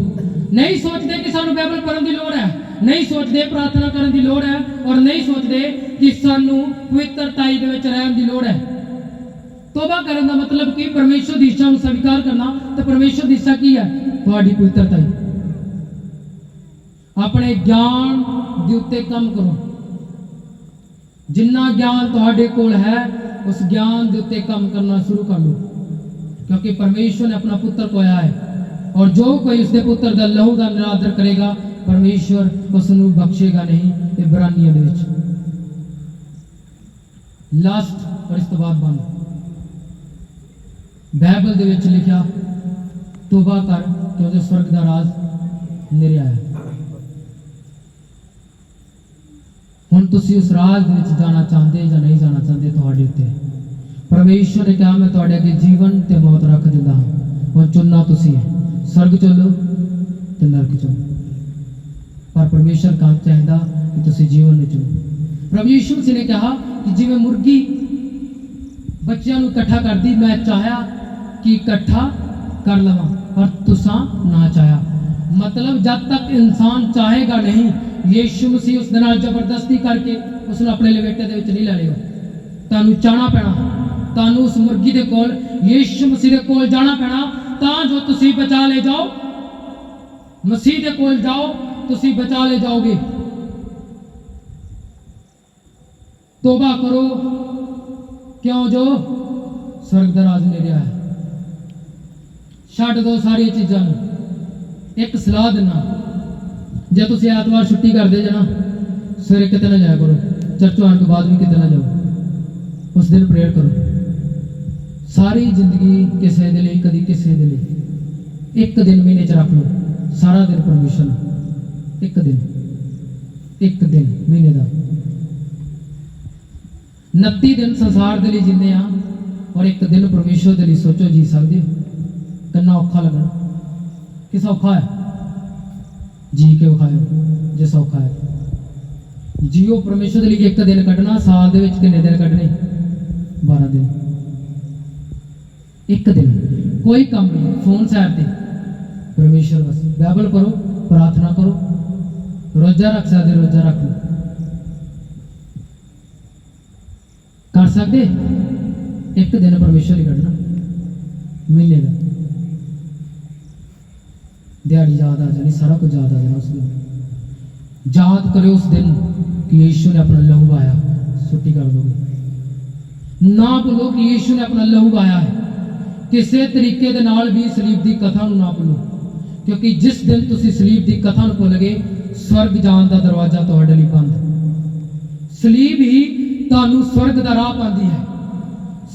ਨਹੀਂ ਸੋਚਦੇ ਕਿ ਸਾਨੂੰ ਬਾਈਬਲ ਪੜ੍ਹਨ ਦੀ ਲੋੜ ਹੈ। ਨਹੀਂ ਸੋਚਦੇ ਪ੍ਰਾਰਥਨਾ ਕਰਨ ਦੀ ਲੋੜ ਹੈ ਔਰ ਨਹੀਂ ਸੋਚਦੇ ਕਿ ਸਾਨੂੰ ਪਵਿੱਤਰਤਾਈ ਦੇ ਵਿੱਚ ਰਹਿਣ ਦੀ ਲੋੜ ਹੈ। ਤੋਬਾ ਕਰਨ ਦਾ ਮਤਲਬ ਕੀ? ਪਰਮੇਸ਼ਰ ਦੀ ਇੱਛਾ ਨੂੰ ਸਵੀਕਾਰ ਕਰਨਾ। ਤੇ ਪਰਮੇਸ਼ਰ ਦੀ ਇੱਛਾ ਕੀ ਹੈ? ਤੁਹਾਡੀ ਪਵਿੱਤਰਤਾਈ ਆਪਣੇ ਗਿਆਨ ਦੇ ਉੱਤੇ ਕੰਮ ਕਰੋ। ਜਿੰਨਾ ਗਿਆਨ ਤੁਹਾਡੇ ਕੋਲ ਹੈ ਉਸ ਗਿਆਨ ਦੇ ਉੱਤੇ ਕੰਮ ਕਰਨਾ ਸ਼ੁਰੂ ਕਰ ਲਓ ਕਿਉਂਕਿ ਪਰਮੇਸ਼ਰ ਨੇ ਆਪਣਾ ਪੁੱਤਰ ਕੋਇਆ ਹੈ ਔਰ ਜੋ ਕੋਈ ਉਸਦੇ ਪੁੱਤਰ ਦਾ ਲਹੂ ਦਾ ਨਿਰਾਦਰ ਕਰੇਗਾ ਪਰਮੇਸ਼ਰ ਉਸ ਨੂੰ ਬਖਸ਼ੇਗਾ ਨਹੀਂ ਇਬਰਾਨੀਆਂ ਦੇ ਵਿੱਚ ਲਾਸਟ ਔਰ ਇਸ ਤੋਂ ਬਾਅਦ ਬੰਦ ਬਾਈਬਲ ਦੇ ਵਿੱਚ ਲਿਖਿਆ ਤੋਬਾ ਕਰ ਕਿਉਂਕਿ ਸਵਰਗ ਦਾ ਰਾਜ ਨਿਰਿਆ ਹੈ ਹੁਣ ਤੁਸੀਂ ਉਸ ਰਾਜ ਦੇ ਵਿੱਚ ਜਾਣਾ ਚਾਹੁੰਦੇ ਜਾਂ ਨਹੀਂ ਜਾਣਾ ਚਾਹੁੰਦੇ ਤੁਹਾਡੇ ਉੱਤੇ? ਹੈ। ਨੇ ਕਿਹਾ, ਮੈਂ ਤੁਹਾਡੇ ਅੱਗੇ ਜੀਵਨ ਤੇ ਮੌਤ ਰੱਖ ਦਿੰਦਾ ਹਾਂ। ਹੁਣ ਚੁਣਨਾ ਤੁਸੀਂ ਹੈ। ਸਵਰਗ ਚਲੋ ਤੇ ਨਰਕ ਚਲੋ ਪਰ ਪਰਮੇਸ਼ਵਰ ਕੰਮ ਚਾਹੁੰਦਾ ਕਿ ਤੁਸੀਂ ਜੀਵਨ ਨੂੰ ਚੁਣੋ। ਪ੍ਰਭੂ ਯਿਸੂ ਮਸੀਹ ਨੇ ਕਿਹਾ ਕਿ ਜਿਵੇਂ ਮੁਰਗੀ ਬੱਚਿਆਂ ਨੂੰ ਇਕੱਠਾ ਕਰਦੀ, ਮੈਂ ਚਾਹਿਆ ਕਿ ਇਕੱਠਾ ਕਰ ਲਵਾਂ, ਪਰ ਤੁਸਾਂ ਨਾ ਚਾਹਿਆ। ਮਤਲਬ ਜਦ ਤੱਕ ਇਨਸਾਨ ਚਾਹੇਗਾ ਨਹੀਂ ਯੀਸ਼ੂ ਮਸੀਹ ਉਸ ਦੇ ਨਾਲ ਜ਼ਬਰਦਸਤੀ ਕਰਕੇ ਉਸ ਨੂੰ ਆਪਣੇ ਲਵੇਟੇ ਦੇ ਵਿੱਚ ਨਹੀਂ ਲੈ ਲਿਓ। ਤੁਹਾਨੂੰ ਚਾਹਣਾ ਪੈਣਾ। ਤੁਹਾਨੂੰ ਉਸ ਮੁਰਗੀ ਦੇ ਕੋਲ, ਯੀਸ਼ੂ ਮਸੀਹ ਦੇ ਕੋਲ ਜਾਣਾ ਪੈਣਾ। ਤਾਂ ਜੋ ਤੁਸੀਂ ਬਚਾ ਲੈ ਜਾਓ। ਮਸੀਹ ਦੇ ਕੋਲ ਜਾਓ, ਤੁਸੀਂ ਬਚਾ ਲੈ ਜਾਓਗੇ। ਤੋਬਾ ਕਰੋ। ਕਿਉਂ ਜੋ? ਸਵਰਗ ਦਾ ਰਾਜ ਨੇ ਰਿਹਾ ਹੈ ਛੱਡ ਦਿਓ ਸਾਰੀਆਂ ਚੀਜ਼ਾਂ ਨੂੰ। ਇੱਕ ਸਲਾਹ ਦਿਨਾ ਜੇ ਤੁਸੀਂ ਐਤਵਾਰ ਛੁੱਟੀ ਕਰਦੇ ਜੇ ਨਾ, ਸਵੇਰੇ ਕਿਤੇ ਨਾ ਜਾਇਆ ਕਰੋ। ਚਰਚ ਆਉਣ ਤੋਂ ਬਾਅਦ ਵੀ ਕਿਤੇ ਨਾ ਜਾਓ। ਉਸ ਦਿਨ ਪ੍ਰੇਅਰ ਕਰੋ। ਸਾਰੀ ਜ਼ਿੰਦਗੀ ਕਿਸੇ ਦੇ ਲਈ, ਕਦੀ ਕਿਸੇ ਦੇ ਲਈ। ਇੱਕ ਦਿਨ ਮਹੀਨੇ ਚ ਰੱਖ ਲਓ। ਸਾਰਾ ਦਿਨ ਪਰਮੇਸ਼ਰ ਇੱਕ ਦਿਨ। ਇੱਕ ਦਿਨ ਮਹੀਨੇ ਦਾ। 29 ਦਿਨ ਸੰਸਾਰ ਦੇ ਲਈ ਜਿੰਦੇ ਆ, ਔਰ ਇੱਕ ਦਿਨ ਪਰਮੇਸ਼ਰ ਦੇ ਲਈ ਸੋਚੋ ਜੀ ਸਕਦੇ ਹੋ। ਕਿੰਨਾ ਔਖਾ ਲੱਗਣਾ। ਕਿਸ ਔਖਾ ਹੈ? ਜੀ ਕੇ ਖਾਇਓ? ਜੇ ਸੌਖਾ ਹੈ। ਜੀਓ ਪਰਮੇਸ਼ਰ ਦੇ ਲਈ ਇੱਕ ਦਿਨ ਕੱਢਣਾ, ਸਾਲ ਦੇ ਵਿੱਚ ਕਿੰਨੇ ਦਿਨ ਕੱਢਣੇ? 12 ਦਿਨ। ਇੱਕ ਦਿਨ। ਕੋਈ ਕੰਮ ਨਹੀਂ ਫੋਨ ਸਾਈਡ ਤੇ। ਪਰਮੇਸ਼ਰ ਬਸ ਬਾਈਬਲ ਪੜੋ ਪ੍ਰਾਰਥਨਾ ਕਰੋ। ਰੋਜ਼ਾ ਰੱਖ ਸਕਦੇ, ਰੋਜ਼ਾ ਰੱਖੋ ਕਰ ਸਕਦੇ? ਇੱਕ ਦਿਨ ਪਰਮੇਸ਼ਰ ਹੀ ਕੱਢਣਾ। ਮਹੀਨੇ ਦਾ। ਦਿਹਾੜੀ ਯਾਦ ਆ ਜਾਣੀ, ਸਾਰਾ ਕੁਝ ਯਾਦ ਆ ਜਾਣਾ ਉਸ ਦਿਨ। ਯਾਦ ਕਰਿਓ ਉਸ ਦਿਨ ਕਿ ਯੀਸ਼ੂ ਨੇ ਆਪਣਾ ਲਹੂ ਆਇਆ ਛੁੱਟੀ ਕਰ ਦੋਗੇ ਨਾ ਭੁੱਲੋ ਕਿ ਯੀਸ਼ੂ ਨੇ ਆਪਣਾ ਲਹੂ ਆਇਆ ਹੈ। ਕਿਸੇ ਤਰੀਕੇ ਦੇ ਨਾਲ ਵੀ ਸਲੀਬ ਦੀ ਕਥਾ ਨੂੰ ਨਾ ਭੁੱਲੋ। ਕਿਉਂਕਿ ਜਿਸ ਦਿਨ ਤੁਸੀਂ ਸਲੀਬ ਦੀ ਕਥਾ ਨੂੰ ਭੁੱਲ ਗਏ, ਸਵਰਗ ਜਾਣ ਦਾ ਦਰਵਾਜ਼ਾ ਤੁਹਾਡੇ ਲਈ ਬੰਦ। ਸਲੀਬ ਹੀ ਤੁਹਾਨੂੰ ਸਵਰਗ ਦਾ ਰਾਹ ਪਾਉਂਦੀ ਹੈ।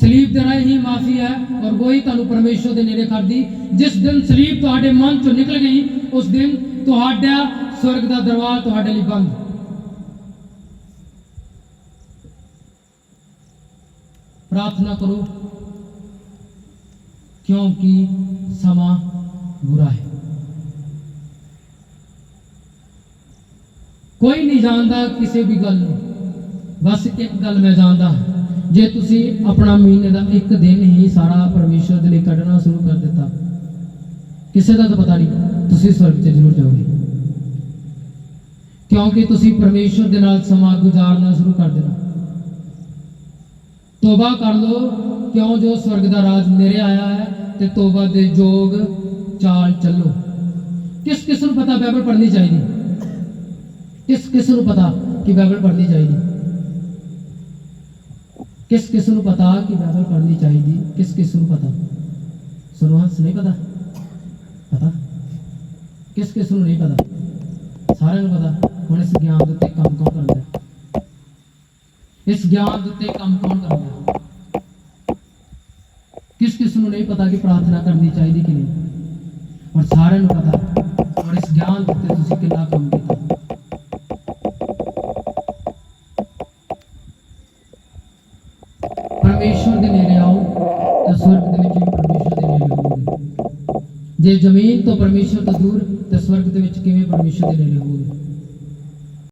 ਸਲੀਬ ਦੇ ਰਾਹੀਂ ਹੀ ਮਾਫੀ ਹੈ ਔਰ ਵਹੀ ਤੁਹਾਨੂੰ ਪਰਮੇਸ਼ਰ ਦੇ ਨੇੜੇ ਕਰਦੀ। ਜਿਸ ਦਿਨ ਸਲੀਬ ਤੁਹਾਡੇ ਮਨ ਚੋਂ ਨਿਕਲ ਗਈ, ਉਸ ਦਿਨ ਤੁਹਾਡਾ ਸਵਰਗ ਦਾ ਦਰਵਾਜ਼ਾ ਤੁਹਾਡੇ ਲਈ ਬੰਦ। ਪ੍ਰਾਰਥਨਾ ਕਰੋ, ਕਿਉਂਕਿ ਸਮਾਂ ਬੁਰਾ ਹੈ। ਕੋਈ ਨਹੀਂ ਜਾਣਦਾ ਕਿਸੇ ਵੀ ਗੱਲ ਨੂੰ। ਬਸ ਇੱਕ ਗੱਲ ਮੈਂ ਜਾਣਦਾ ਹਾਂ। ਜੇ ਤੁਸੀਂ ਆਪਣਾ ਮਹੀਨੇ ਦਾ ਇੱਕ ਦਿਨ ਹੀ ਸਾਰਾ ਪਰਮੇਸ਼ਰ ਦੇ ਲਈ ਕੱਢਣਾ ਸ਼ੁਰੂ ਕਰ ਦਿੱਤਾ, ਕਿਸੇ ਦਾ ਤਾਂ ਪਤਾ ਨਹੀਂ, ਤੁਸੀਂ ਸਵਰਗ 'ਚ ਜ਼ਰੂਰ ਜਾਓਗੇ। ਕਿਉਂਕਿ ਤੁਸੀਂ ਪਰਮੇਸ਼ਰ ਦੇ ਨਾਲ ਸਮਾਂ ਗੁਜ਼ਾਰਨਾ ਸ਼ੁਰੂ ਕਰ ਦੇਣਾ ਤੋਬਾ ਕਰ ਲਓ, ਕਿਉਂ ਜੋ ਸਵਰਗ ਦਾ ਰਾਜ ਨੇੜੇ ਆਇਆ ਹੈ ਤੇ ਤੋਬਾ ਦੇ ਜੋਗ ਚਾਲ ਚੱਲੋ। ਕਿਸ ਕਿਸ ਨੂੰ ਪਤਾ ਬਾਈਬਲ ਪੜ੍ਹਨੀ ਚਾਹੀਦੀ? ਕਿਸ ਕਿਸ ਨੂੰ ਪਤਾ ਕਿ ਬਾਈਬਲ ਪੜ੍ਹਨੀ ਚਾਹੀਦੀ? ਕਿਸ ਕਿਸ ਨੂੰ ਪਤਾ ਕਿ ਬਾਈਬਲ ਪੜ੍ਹਨੀ ਚਾਹੀਦੀ? ਕਿਸ ਕਿਸ ਨੂੰ ਪਤਾ? ਸੁਣੋ ਨਹੀਂ ਪਤਾ? ਪਤਾ? ਕਿਸ ਕਿਸ ਨੂੰ ਨਹੀਂ ਪਤਾ? ਸਾਰਿਆਂ ਨੂੰ ਪਤਾ। ਹੁਣ ਇਸ ਗਿਆਨ ਦੇ ਉੱਤੇ ਕੰਮ ਕੌਣ ਕਰਦਾ ਇਸ ਗਿਆਨ ਦੇ ਉੱਤੇ ਕੰਮ ਕੌਣ ਕਰਦਾ ਹੈ? ਕਿਸ ਕਿਸ ਨੂੰ ਨਹੀਂ ਪਤਾ ਕਿ ਪ੍ਰਾਰਥਨਾ ਕਰਨੀ ਚਾਹੀਦੀ ਕਿ ਨਹੀਂ? ਔਰ ਸਾਰਿਆਂ ਨੂੰ ਪਤਾ। ਔਰ ਇਸ ਗਿਆਨ ਦੇ ਉੱਤੇ ਤੁਸੀਂ ਕਿੰਨਾ ਕੰਮ ਕੀਤਾ? ਜੇ ਜ਼ਮੀਨ ਤੋਂ ਪਰਮੇਸ਼ਵਰ ਤੋਂ ਦੂਰ, ਤਾਂ ਸਵਰਗ ਦੇ ਵਿੱਚ ਕਿਵੇਂ ਪਰਮੇਸ਼ਵਰ ਦੇ ਨੇੜੇ ਹੋਵੋਗੇ